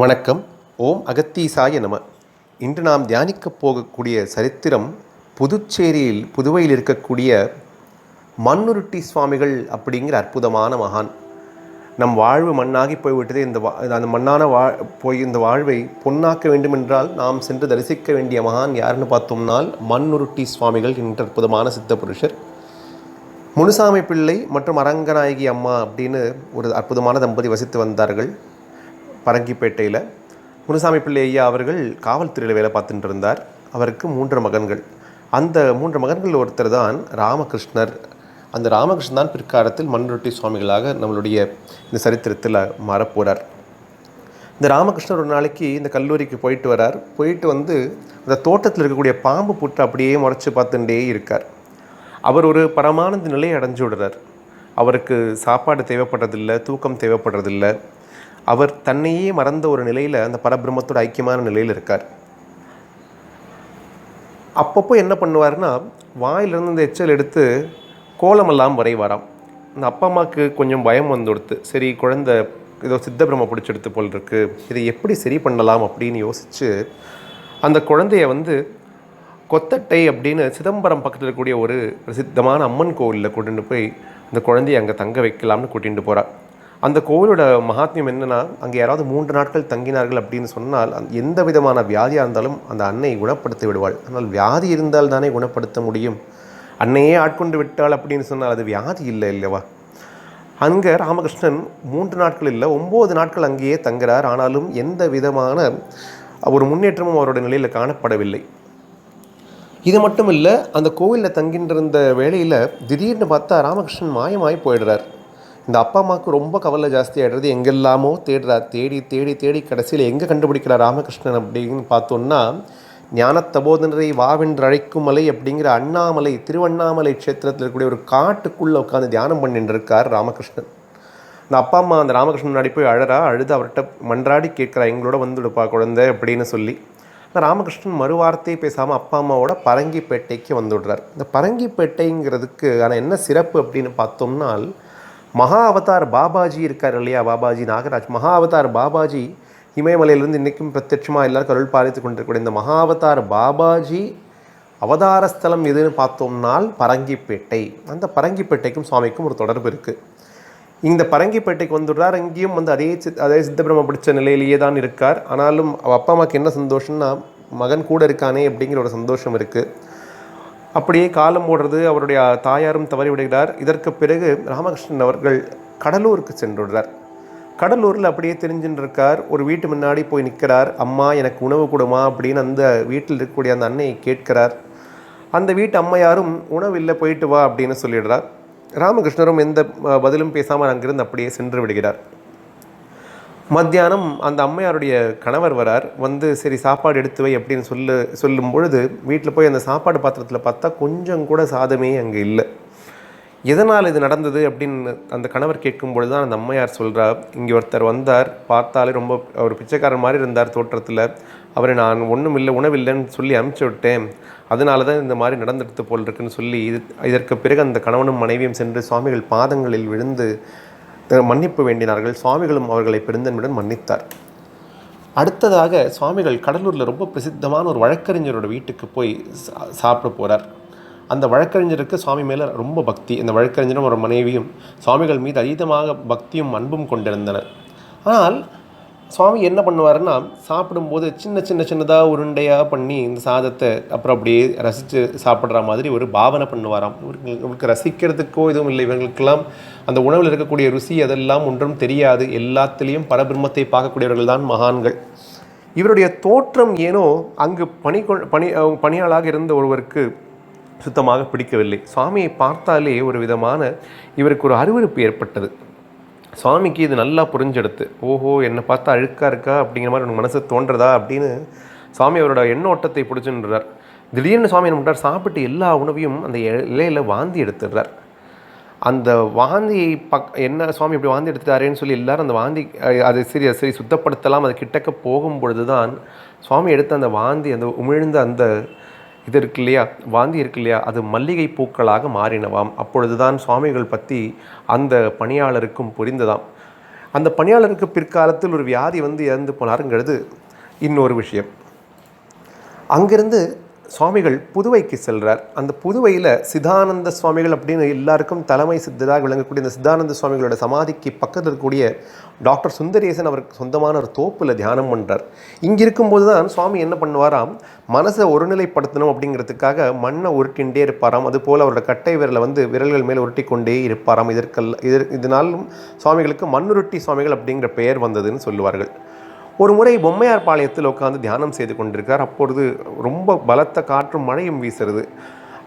வணக்கம். ஓம் அகத்தீசாய நம. இன்று நாம் தியானிக்கப் போகக்கூடிய சரித்திரம் புதுச்சேரியில் புதுவையில் இருக்கக்கூடிய மண்ணுருட்டி சுவாமிகள் அப்படிங்கிற அற்புதமான மகான். நம் வாழ்வு மண்ணாகி போய்விட்டதே இந்த வா அந்த மண்ணான வா போய் இந்த வாழ்வை பொன்னாக்க வேண்டுமென்றால் நாம் சென்று தரிசிக்க வேண்டிய மகான் யாருன்னு பார்த்தோம்னால் மண்ணுருட்டி சுவாமிகள் என்ற அற்புதமான சித்த புருஷர். முனுசாமி பிள்ளை மற்றும் அரங்கநாயகி அம்மா அப்படின்னு ஒரு அற்புதமான தம்பதி வசித்து வந்தார்கள். பரங்கிப்பேட்டையில் முனுசாமி பிள்ளை ஐயா அவர்கள் காவல்துறையில் வேலை பார்த்துட்டு இருந்தார் அவருக்கு மூன்று மகன்கள். அந்த மூன்று மகன்கள் ஒருத்தர் தான் ராமகிருஷ்ணர். அந்த ராமகிருஷ்ணன் தான் பிற்காலத்தில் மண்ரொட்டி சுவாமிகளாக நம்மளுடைய இந்த சரித்திரத்தில் மாறப்போகிறார் இந்த ராமகிருஷ்ணர் ஒரு நாளைக்கு இந்த கல்லூரிக்கு போயிட்டு வரார். போயிட்டு வந்து அந்த தோட்டத்தில் இருக்கக்கூடிய பாம்பு புற்று அப்படியே முறைச்சி பார்த்துட்டே இருக்கார். அவர் ஒரு பரமானந்த நிலையை அடைஞ்சு விடுறார். அவருக்கு சாப்பாடு தேவைப்படுறதில்ல தூக்கம் தேவைப்படுறதில்லை. அவர் தன்னையே மறந்த ஒரு நிலையில் அந்த பரபிரம்மத்தோட ஐக்கியமான நிலையில் இருக்கார். அப்பப்போ என்ன பண்ணுவார்னா வாயிலிருந்து இந்த எச்சல் எடுத்து கோலமெல்லாம் வரைவாராம். இந்த அப்பா அம்மாவுக்கு கொஞ்சம் பயம் வந்து கொடுத்து சரி குழந்தை ஏதோ சித்த பிரம்ம பிடிச்செடுத்து போல் இருக்குது இதை எப்படி சரி பண்ணலாம் அப்படின்னு யோசித்து அந்த குழந்தைய வந்து கொத்தட்டை அப்படின்னு சிதம்பரம் பக்கத்தில் இருக்கக்கூடிய ஒரு பிரசித்தமான அம்மன் கோவிலில் கூட்டிட்டு போய் அந்த குழந்தைய அங்கே தங்க வைக்கலாம்னு கூட்டிகிட்டு போகிறார் அந்த கோவிலோட மகாத்மியம் என்னென்னா அங்கே யாராவது மூன்று நாட்கள் தங்கினார்கள் அப்படின்னு சொன்னால் எந்த விதமான வியாதியாக இருந்தாலும் அந்த அன்னை குணப்படுத்தி விடுவாள். ஆனால் வியாதி இருந்தால் தானே குணப்படுத்த முடியும். அன்னையே ஆட்கொண்டு விட்டாள் அப்படின்னு சொன்னால் அது வியாதி இல்லை இல்லைவா அங்கே ராமகிருஷ்ணன் மூன்று நாட்கள் இல்லை ஒம்பது நாட்கள் அங்கேயே தங்குறார். ஆனாலும் எந்த விதமான ஒரு முன்னேற்றமும் அவரோட நிலையில் காணப்படவில்லை. இது மட்டும் இல்லை அந்த கோவிலில் தங்கின்றிருந்த வேளையில் திடீர்னு பார்த்தா ராமகிருஷ்ணன் மாயமாய் போயிடுறார். இந்த அப்பா அம்மாவுக்கு ரொம்ப கவலை ஜாஸ்தியாகிடுறது எங்கெல்லாமோ தேடுறார் தேடி தேடி தேடி கடைசியில் எங்கே கண்டுபிடிக்கிறார் ராமகிருஷ்ணன் அப்படின்னு பார்த்தோன்னா ஞானத்தபோதனரை வாவென்று அழைக்கும் மலை அப்படிங்கிற அண்ணாமலை திருவண்ணாமலை க்ஷேத்திரத்தில் இருக்கக்கூடிய ஒரு காட்டுக்குள்ளே உட்காந்து தியானம் பண்ணிட்டு இருக்கார் ராமகிருஷ்ணன். இந்த அப்பா அம்மா அந்த ராமகிருஷ்ணன் முன்னாடி போய் அழறா அழுது அவர்கிட்ட மன்றாடி கேட்குறா எங்களோட வந்துடுப்பா குழந்தை அப்படின்னு சொல்லி. ஆனால் ராமகிருஷ்ணன் மறுவார்த்தையை பேசாமல் அப்பா அம்மாவோட பரங்கிப்பேட்டைக்கு வந்துவிடுறார் இந்த பரங்கிப்பேட்டைங்கிறதுக்கு ஆனால் என்ன சிறப்பு அப்படின்னு பார்த்தோம்னால் மகா அவதார் பாபாஜி இருக்கார் இல்லையா? பாபாஜி நாகராஜ். மகா அவதார் பாபாஜி இமயமலையிலிருந்து இன்றைக்கும் பிரத்யட்சமாக எல்லாருக்கும் அருள் பாலித்து கொண்டிருக்கக்கூடிய இந்த மகா அவதார் பாபாஜி அவதார ஸ்தலம் எதுன்னு பார்த்தோம்னால் பரங்கிப்பேட்டை. அந்த பரங்கிப்பேட்டைக்கும் சுவாமிக்கும் ஒரு தொடர்பு இருக்குது இந்த பரங்கிப்பேட்டைக்கு வந்துடுறார். அங்கேயும் வந்து அதே சித் அதே சித்தபிரம பிடிச்ச நிலையிலேயே தான் இருக்கார். ஆனாலும் அவள் அப்பா அம்மாவுக்கு என்ன சந்தோஷம்னா மகன் கூட இருக்கானே அப்படிங்கிற ஒரு சந்தோஷம் இருக்குது அப்படியே காலம் ஓடுறது அவருடைய தாயாரும் தவறி விடுகிறார். இதற்கு பிறகு ராமகிருஷ்ணன் அவர்கள் கடலூருக்கு சென்றுடுறார் கடலூரில் அப்படியே தெரிஞ்சுட்டு இருக்கார் ஒரு வீட்டு முன்னாடி போய் நிற்கிறார். அம்மா எனக்கு உணவு கொடுமா அப்படின்னு அந்த வீட்டில் இருக்கக்கூடிய அந்த அன்னையை கேட்கிறார். அந்த வீட்டு அம்மையாரும் உணவு இல்லை போயிட்டு வா அப்படின்னு சொல்லிடுறார். ராமகிருஷ்ணரும் எந்த பதிலும் பேசாமல் அங்கிருந்து அப்படியே சென்று விடுகிறார். மத்தியானம் அந்த அம்மையாருடைய கணவர் வரார் வந்து சரி சாப்பாடு எடுத்து வை அப்படின்னு சொல்லு சொல்லும் பொழுது வீட்டில் போய் அந்த சாப்பாடு பாத்திரத்தில் பார்த்தா கொஞ்சம் கூட சாதமே அங்கே இல்லை. எதனால் இது நடந்தது அப்படின்னு அந்த கணவர் கேட்கும் பொழுது தான் அந்த அம்மையார் சொல்கிறா இங்கே ஒருத்தர் வந்தார் பார்த்தாலே ரொம்ப ஒரு பிச்சைக்காரன் மாதிரி இருந்தார் தோற்றத்தில். அவரை நான் ஒன்றும் இல்லை உணவில்லைன்னு சொல்லி அனுப்பிச்சி விட்டேன். அதனால தான் இந்த மாதிரி நடந்துடுத்து போல் இருக்குன்னு சொல்லி இது இதற்கு பிறகு அந்த கணவனும் மனைவியும் சென்று சுவாமிகள் பாதங்களில் விழுந்து மன்னிப்பு வேண்டினார்கள். சுவாமிகளும் அவர்களை பெருந்தன்மையுடன் மன்னித்தார். அடுத்ததாக சுவாமிகள் கடலூரில் ரொம்ப பிரசித்தமான ஒரு வழக்கறிஞரோட வீட்டுக்கு போய் சா- சாப்பிட போகிறார் அந்த வழக்கறிஞருக்கு சுவாமி மேலே ரொம்ப பக்தி. அந்த வழக்கறிஞரும் ஒரு மனைவியும் சுவாமிகள் மீது அதீதமாக பக்தியும் அன்பும் கொண்டிருந்தனர். ஆனால் சுவாமி என்ன பண்ணுவாருன்னா சாப்பிடும்போது சின்ன சின்ன சின்னதாக உருண்டையாக பண்ணி இந்த சாதத்தை அப்புறம் அப்படியே ரசித்து சாப்பிட்ற மாதிரி ஒரு பாவனை பண்ணுவாராம். இவருக்கு இவருக்கு ரசிக்கிறதுக்கோ எதுவும் இல்லை. இவங்களுக்கெல்லாம் அந்த உணவில் இருக்கக்கூடிய ருசி அதெல்லாம் ஒன்றும் தெரியாது. எல்லாத்துலேயும் பரபிரம்மத்தை பார்க்கக்கூடியவர்கள் தான் மகான்கள். இவருடைய தோற்றம் ஏனோ அங்கு பணி பணி பணியாளாக இருந்த ஒருவருக்கு சுத்தமாக பிடிக்கவில்லை. சுவாமியை பார்த்தாலே ஒரு விதமான இவருக்கு ஒரு அருவருப்பு ஏற்பட்டது. சுவாமிக்கு இது நல்லா புரிஞ்செடுத்து ஓஹோ என்னை பார்த்தா அழுக்காக இருக்கா? அப்படிங்கிற மாதிரி உனக்கு மனசு தோன்றதா அப்படின்னு சுவாமி அவரோட எண்ணோட்டத்தை பிடிச்சுன்றார் திடீர்னு சுவாமி என்ன பண்ணுறார் சாப்பிட்டு எல்லா உணவையும் அந்த இலையில் இலையில வாந்தி எடுத்துடுறார். அந்த வாந்தியை பக் என்ன சுவாமி இப்படி வாந்தி எடுத்துட்டாரேன்னு சொல்லி எல்லாரும் அந்த வாந்தி அதை அது சரி சரி சுத்தப்படுத்தலாம் அது கிட்டக்க போகும் பொழுது தான் சுவாமி எடுத்த அந்த வாந்தி அந்த உமிழ்ந்த அந்த இது இருக்கு இல்லையா? வாந்தி இருக்கு இல்லையா? அது மல்லிகை பூக்களாக மாறினவாம். அப்பொழுதுதான் சுவாமிகள் பற்றி அந்த பணியாளருக்கும் புரிந்ததாம். அந்த பணியாளருக்கு பிற்காலத்தில் ஒரு வியாதி வந்து இறந்து போனாருங்கிறது இன்னொரு விஷயம். அங்கிருந்து சுவாமிகள் புதுவைக்கு செல்கிறார் அந்த புதுவையில் சிதானந்த சுவாமிகள் அப்படின்னு எல்லாருக்கும் தலைமை சித்தராக விளங்கக்கூடிய இந்த சித்தானந்த சுவாமிகளோட சமாதிக்கு பக்கத்தில் இருக்கக்கூடிய டாக்டர் சுந்தரேசன் அவருக்கு சொந்தமான ஒரு தோப்பில் தியானம் பண்ணுறார் இங்கே இருக்கும்போது தான் சுவாமி என்ன பண்ணுவாராம்? மனசை ஒருநிலைப்படுத்தணும் அப்படிங்கிறதுக்காக மண்ணை உருட்டின்றே இருப்பாராம். அதுபோல் அவரோட கட்டை விரலை வந்து விரல்கள் மேல் உருட்டி கொண்டே இருப்பாராம். இதற்கெல்லாம் இதற்கு இதனாலும் சுவாமிகளுக்கு மண்ணுருட்டி சுவாமிகள் அப்படிங்கிற பெயர் வந்ததுன்னு சொல்லுவார்கள். ஒரு முறை பொம்மையார் பாளையத்தில் உட்காந்து தியானம் செய்து கொண்டிருக்கிறார். அப்பொழுது ரொம்ப பலத்த காற்றும் மழையும் வீசுறது.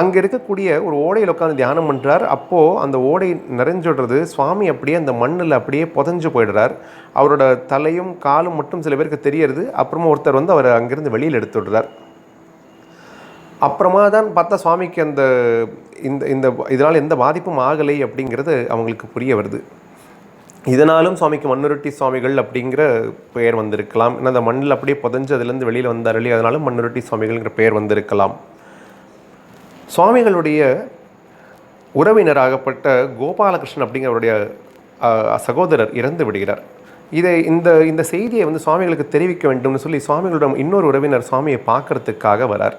அங்கே இருக்கக்கூடிய ஒரு ஓடையில் உட்காந்து தியானம் பண்ணுறார் அப்போது அந்த ஓடை நிறைஞ்சுடுறது சுவாமி அப்படியே அந்த மண்ணில் அப்படியே புதஞ்சு போயிடுறார். அவரோட தலையும் காலும் மட்டும் சில பேருக்கு தெரியறது. அப்புறமா ஒருத்தர் வந்து அவர் அங்கேருந்து வெளியில் எடுத்து விடுறார். அப்புறமா தான் பார்த்தா சுவாமிக்கு அந்த இந்த இந்த இதனால் எந்த பாதிப்பும் ஆகலை அப்படிங்கிறது அவங்களுக்கு புரிய வருது. இதனாலும் சுவாமிக்கு மண்ணுருட்டி சுவாமிகள் அப்படிங்கிற பெயர் வந்திருக்கலாம். ஏன்னா அந்த மண்ணில் அப்படியே புதஞ்சு அதுலேருந்து வெளியில் வந்தார் இல்லையா? அதனாலும் மண்ணுருட்டி சுவாமிகள்ங்கிற பெயர் வந்திருக்கலாம். சுவாமிகளுடைய உறவினராகப்பட்ட கோபாலகிருஷ்ணன் அப்படிங்கிறவருடைய சகோதரர் இறந்து விடுகிறார். இதை இந்த இந்த செய்தியை வந்து சுவாமிகளுக்கு தெரிவிக்க வேண்டும்னு சொல்லி சுவாமிகளிடம் இன்னொரு உறவினர் சுவாமியை பார்க்கறதுக்காக வரார்.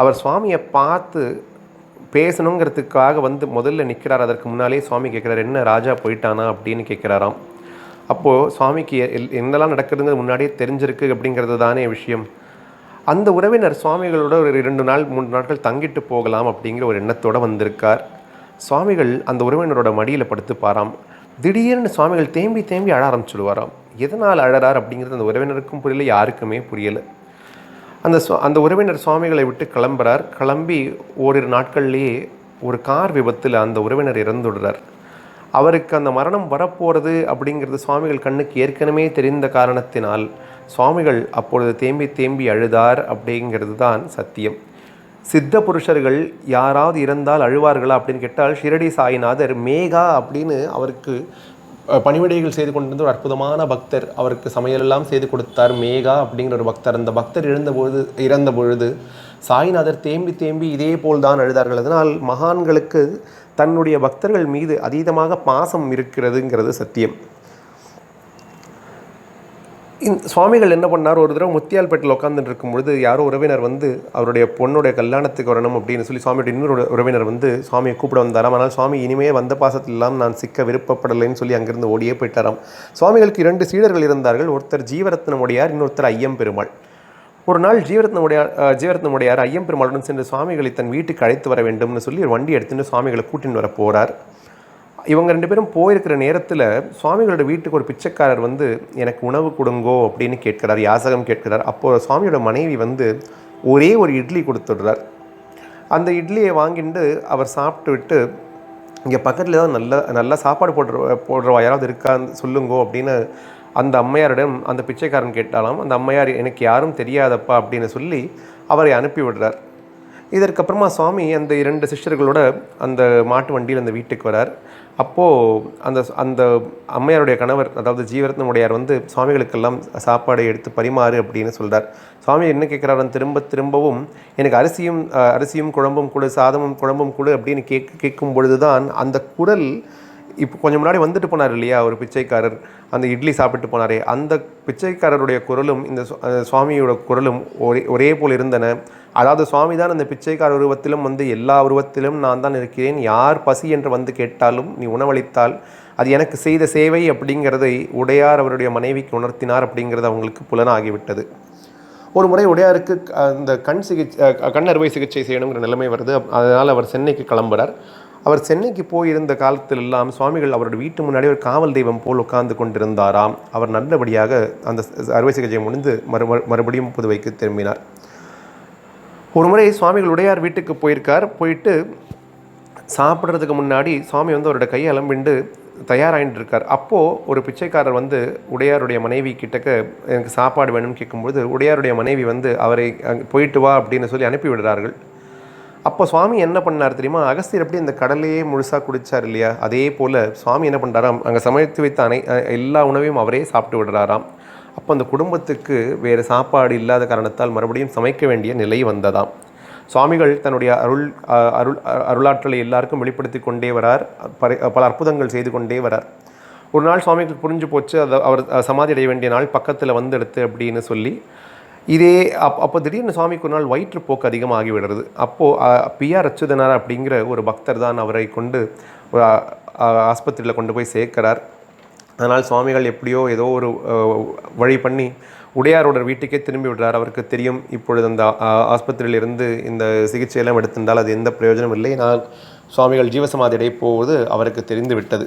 அவர் சுவாமியை பார்த்து பேசணுங்கிறதுக்காக வந்து முதல்ல நிற்கிறார் அதற்கு முன்னாலே சுவாமி கேட்குறாரு என்ன ராஜா போயிட்டானா? அப்படின்னு கேட்குறாராம். அப்போது சுவாமிக்கு எல்- என்னெல்லாம் நடக்குதுங்கிறது முன்னாடியே தெரிஞ்சிருக்கு அப்படிங்கிறது தானே விஷயம். அந்த உறவினர் சுவாமிகளோட ஒரு இரண்டு நாள் மூன்று நாட்கள் தங்கிட்டு போகலாம் அப்படிங்கிற ஒரு எண்ணத்தோடு வந்திருக்கார். சுவாமிகள் அந்த உறவினரோட மடியில் படுத்து பாராம். திடீர்னு சுவாமிகள் தேம்பி தேம்பி அழ ஆரம்பிச்சுடுவாராம். எதனால் அழறார் அப்படிங்கிறது அந்த உறவினருக்கும் புரியல யாருக்குமே புரியலை. அந்த அந்த உறவினர் சுவாமிகளை விட்டு கிளம்புறார். கிளம்பி ஓரிரு நாட்கள்லேயே ஒரு கார் விபத்தில் அந்த உறவினர் இறந்துடுறார். அவருக்கு அந்த மரணம் வரப்போகிறது அப்படிங்கிறது சுவாமிகள் கண்ணுக்கு ஏற்கனவே தெரிந்த காரணத்தினால் சுவாமிகள் அப்பொழுது தேம்பி தேம்பி அழுதார் அப்படிங்கிறது தான் சத்தியம். சித்த புருஷர்கள் யாராவது இறந்தால் அழுவார்களா அப்படின்னு கேட்டால் ஷிரடி சாய்நாதர் மேகா அப்படின்னு அவருக்கு பணிவிடைகள் செய்து கொண்டிருந்த ஒரு அற்புதமான பக்தர் அவருக்கு சமையலெல்லாம் செய்து கொடுத்தார். மேகா அப்படிங்கிற ஒரு பக்தர். அந்த பக்தர் இறந்த இறந்த பொழுது சாய்நாதர் தேம்பி தேம்பி இதே போல் தான் அழுதார்கள் அதனால் மகான்களுக்கு தன்னுடைய பக்தர்கள் மீது அதீதமாக பாசம் இருக்கிறதுங்கிறது சத்தியம். இந்த சுவாமிகள் என்ன பண்ணார்? ஒரு தடவை முத்தியால்பேட்டில் உட்காந்துட்டு பொழுது யாரோ உறவினர் வந்து அவருடைய பொண்ணுடைய கல்யாணத்துக்கு வரணும் அப்படின்னு சொல்லி சுவாமியோட இன்னொரு உறவினர் வந்து சுவாமியை கூப்பிட வந்தாராம். ஆனால் சுவாமி இனிமே வந்த பாசத்தில் நான் சிக்க விருப்பப்படலைன்னு சொல்லி அங்கிருந்து ஓடியே போயிட்டாராம். சுவாமிகளுக்கு இரண்டு சீடர்கள் இருந்தார்கள். ஒருத்தர் ஜீவரத்னமுடையார் இன்னொருத்தர் ஐயம் பெருமாள் ஒரு நாள் ஜீவரத்னமுடையார் அஹ், ஜீவரத்னமுடையார் ஐயம் பெருமாளுடன் சென்று சுவாமிகளை தன் வீட்டுக்கு அழைத்து வர வேண்டும்னு சொல்லி ஒரு வண்டி எடுத்துட்டு சுவாமிகளை கூட்டின்னு வர போகிறார் இவங்க ரெண்டு பேரும் போயிருக்கிற நேரத்தில் சுவாமிகளோட வீட்டுக்கு ஒரு பிச்சைக்காரர் வந்து எனக்கு உணவு கொடுங்கோ அப்படின்னு கேட்கிறார் யாசகம் கேட்கிறார். அப்போது சுவாமியோட மனைவி வந்து ஒரே ஒரு இட்லி கொடுத்துடுறார். அந்த இட்லியை வாங்கிட்டு அவர் சாப்பிட்டு விட்டு இங்கே பக்கத்தில் ஏதாவது நல்ல நல்லா சாப்பாடு போடுற போடுறவா யாராவது இருக்கா? சொல்லுங்கோ அப்படின்னு அந்த அம்மையாரிடம் அந்த பிச்சைக்காரன் கேட்டாலாம். அந்த அம்மையார் எனக்கு யாரும் தெரியாதப்பா அப்படின்னு சொல்லி அவரை அனுப்பி விடுறார். இதற்கப்புறமா சுவாமி அந்த இரண்டு சிஷ்யர்களோட அந்த மாட்டு வண்டியில் அந்த வீட்டுக்கு வரார். அப்போது அந்த அந்த அம்மையாருடைய கணவர் அதாவது ஜீவரத்னமுடையார் வந்து சுவாமிகளுக்கெல்லாம் சாப்பாடை எடுத்து பரிமாறு அப்படின்னு சொல்கிறார் சுவாமி என்ன கேட்குறாரு திரும்ப திரும்பவும் எனக்கு அரிசியும் அரிசியும் குழம்பும் கொடு சாதமும் குழம்பும் கொடு அப்படின்னு கேட்க கேட்கும் பொழுது தான் அந்த குரல் இப்போ கொஞ்சம் முன்னாடி வந்துட்டு போனார் இல்லையா ஒரு பிச்சைக்காரர். அந்த இட்லி சாப்பிட்டு போனாரே. அந்த பிச்சைக்காரருடைய குரலும் இந்த சுவாமியோட குரலும் ஒரே ஒரே போல் இருந்தன. அதாவது சுவாமி தான் அந்த பிச்சைக்கார உருவத்திலும் வந்து எல்லா உருவத்திலும் நான் தான் இருக்கிறேன். யார் பசி என்று வந்து கேட்டாலும் நீ உணவளித்தால் அது எனக்கு செய்த சேவை அப்படிங்கிறதை உடையார் அவருடைய மனைவிக்கு உணர்த்தினார் அப்படிங்கிறது அவங்களுக்கு புலனாகிவிட்டது. ஒரு முறை உடையாருக்கு அந்த கண் சிகிச்சை கண் அறுவை சிகிச்சை செய்யணுங்கிற நிலைமை வருது. அதனால் அவர் சென்னைக்கு கிளம்புறார். அவர் சென்னைக்கு போயிருந்த காலத்தில் எல்லாம் சுவாமிகள் அவருடைய வீட்டு முன்னாடி ஒரு காவல் தெய்வம் போல் உட்கார்ந்து கொண்டிருந்தாராம். அவர் நல்லபடியாக அந்த அறுவை சிகிச்சை முடிந்து மறு மறுபடியும் புதுவைக்கு திரும்பினார். ஒரு முறை சுவாமிகள் உடையார் வீட்டுக்கு போயிருக்கார். போயிட்டு சாப்பிட்றதுக்கு முன்னாடி சுவாமி வந்து அவரோட கையை அலம்பிண்டு தயாராகிட்டு இருக்கார் அப்போது ஒரு பிச்சைக்காரர் வந்து உடையாருடைய மனைவி கிட்டக்க எனக்கு சாப்பாடு வேணும்னு கேட்கும்போது உடையாருடைய மனைவி வந்து அவரை அங்க போயிட்டு வா அப்படின்னு சொல்லி அனுப்பிவிடுறார்கள். அப்போ சுவாமி என்ன பண்ணார் தெரியுமா? அகஸ்தியர் எப்படி இந்த கடலையே முழுசாக குடித்தார் இல்லையா? அதே போல் சுவாமி என்ன பண்ணுறாராம் அங்கே சமைத்து வைத்த அனை எல்லா உணவையும் அவரே சாப்பிட்டு விடுறாராம். அப்போ அந்த குடும்பத்துக்கு வேறு சாப்பாடு இல்லாத காரணத்தால் மறுபடியும் சமைக்க வேண்டிய நிலை வந்ததாம். சுவாமிகள் தன்னுடைய அருள் அருள் அருளாற்றலை எல்லாருக்கும் வெளிப்படுத்தி கொண்டே வரார். பல அற்புதங்கள் செய்து கொண்டே வரார். ஒரு நாள் சுவாமிக்கு புரிஞ்சு போச்சு அதை அவர் சமாதி அடைய வேண்டிய நாள் பக்கத்தில் வந்துடுத்து அப்படின்னு சொல்லி இதே அப் அப்போ திடீர்னு சுவாமிக்கு ஒரு நாள் வயிற்றுப்போக்கு அதிகமாகி விடுறது. அப்போது பிஆர் அச்சுதனார் அப்படிங்கிற ஒரு பக்தர் தான் அவரை கொண்டு ஆஸ்பத்திரியில் கொண்டு போய் சேர்க்கிறார். அதனால் சுவாமிகள் எப்படியோ ஏதோ ஒரு வழி பண்ணி உடையாரோட வீட்டுக்கே திரும்பி விடுறார். அவருக்கு தெரியும் இப்பொழுது அந்த ஆஸ்பத்திரியிலிருந்து இந்த சிகிச்சையெல்லாம் எடுத்திருந்தால் அது எந்த பிரயோஜனம் இல்லை. நான் சுவாமிகள் ஜீவசமாதி அடைய போவது அவருக்கு தெரிந்து விட்டது.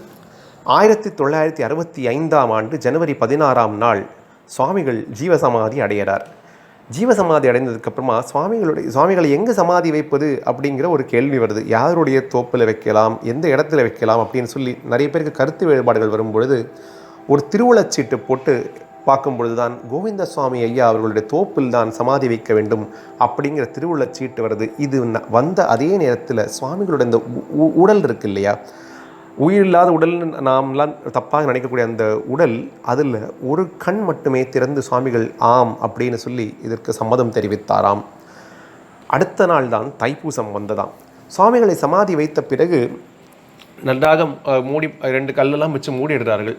ஆயிரத்தி தொள்ளாயிரத்தி அறுபத்தி ஐந்தாம் ஆண்டு ஜனவரி பதினாறாம் நாள் சுவாமிகள் ஜீவசமாதி அடைகிறார். ஜீவசமாதி அடைந்ததுக்கப்புறமா சுவாமிகளுடைய சுவாமிகளை எங்கே சமாதி வைப்பது அப்படிங்கிற ஒரு கேள்வி வருது. யாருடைய தோப்பில் வைக்கலாம் எந்த இடத்துல வைக்கலாம் அப்படின்னு சொல்லி நிறைய பேருக்கு கருத்து வேறுபாடுகள் வரும்பொழுது ஒரு திருவுளச்சீட்டு போட்டு பார்க்கும் பொழுது தான் கோவிந்த சுவாமி ஐயா அவர்களுடைய தோப்பில் தான் சமாதி வைக்க வேண்டும் அப்படிங்கிற திருவுளச்சீட்டு வருது. இது வந்த அதே நேரத்தில் சுவாமிகளுடைய இந்த உ- உடல் இருக்கு இல்லையா? உயிரில்லாத உடல்னு நாம்லாம் தப்பாக நினைக்கக்கூடிய அந்த உடல் அதில் ஒரு கண் மட்டுமே திறந்து சுவாமிகள் ஆம் அப்படின்னு சொல்லி இதற்கு சம்மதம் தெரிவித்தாராம். அடுத்த நாள் தான் தைப்பூசம் வந்ததாம். சுவாமிகளை சமாதி வைத்த பிறகு நன்றாக மூடி ரெண்டு கல்லெல்லாம் வச்சு மூடிடுறார்கள்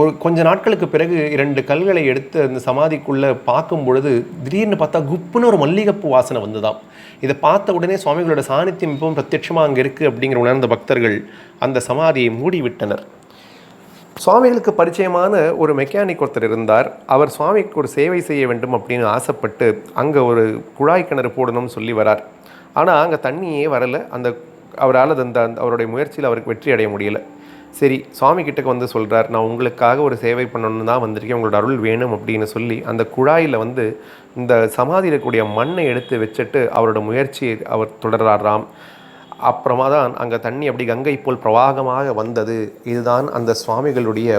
ஒரு கொஞ்ச நாட்களுக்கு பிறகு இரண்டு கல்களை எடுத்து அந்த சமாதிக்குள்ளே பார்க்கும் பொழுது திடீர்னு பார்த்தா குப்புன்னு ஒரு மல்லிகைப்பூ வாசனை வந்ததாம். இதை பார்த்த உடனே சுவாமிகளோட சாநித்தியம் இப்பவும் பிரத்யட்சமாக அங்கே இருக்குது அப்படிங்கிற உணர்ந்த பக்தர்கள் அந்த சமாதியை மூடி விட்டனர் சுவாமிகளுக்கு பரிச்சயமான ஒரு மெக்கானிக் ஒருத்தர் இருந்தார். அவர் சுவாமிக்கு ஒரு சேவை செய்ய வேண்டும் அப்படின்னு ஆசைப்பட்டு அங்கே ஒரு குழாய் கிணறு போடணும்னு சொல்லி வரார். ஆனால் அங்கே தண்ணியே வரலை. அந்த அவரால் அந்த அந்த அவருடைய முயற்சியில் அவருக்கு வெற்றி அடைய முடியல. சரி சுவாமி கிட்டக்கு வந்து சொல்கிறார் நான் உங்களுக்காக ஒரு சேவை பண்ணணும்னு தான் வந்திருக்கேன் உங்களோட அருள் வேணும் அப்படின்னு சொல்லி அந்த குழாயில் வந்து இந்த சமாதியில் இருக்கக்கூடிய மண்ணை எடுத்து வச்சுட்டு அவரோட முயற்சியை அவர் தொடர்றாராம். அப்புறமா தான் அங்கே தண்ணி அப்படி கங்கை போல் பிரவாகமாக வந்தது. இதுதான் அந்த சுவாமிகளுடைய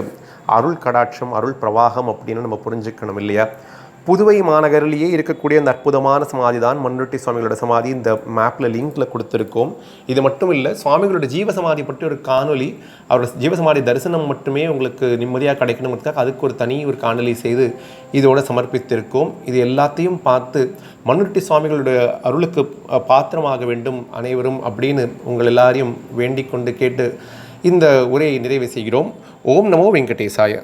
அருள் கடாட்சம் அருள் பிரவாகம் அப்படின்னு நம்ம புரிஞ்சுக்கணும் இல்லையா? புதுவை மாநகரிலேயே இருக்கக்கூடிய அந்த அற்புதமான சமாதி தான் மண்ணுட்டி சுவாமிகளோட சமாதி. இந்த மேப்பில் லிங்கில் கொடுத்துருக்கோம். இது மட்டும் இல்லை சுவாமிகளோட ஜீவசமாதி பற்றி ஒரு காணொலி அவரோட ஜீவசமாதி தரிசனம் மட்டுமே உங்களுக்கு நிம்மதியாக கிடைக்கணுங்கிறதுக்காக அதுக்கு ஒரு தனி ஒரு காணொலி செய்து இதோட சமர்ப்பித்திருக்கோம். இது எல்லாத்தையும் பார்த்து மண்ணுட்டி சுவாமிகளுடைய அருளுக்கு பாத்திரமாக வேண்டும் அனைவரும் அப்படின்னு உங்கள் எல்லாரையும் வேண்டிக் கொண்டு கேட்டு இந்த உரையை நிறைவு செய்கிறோம். ஓம் நமோ வெங்கடேசாய.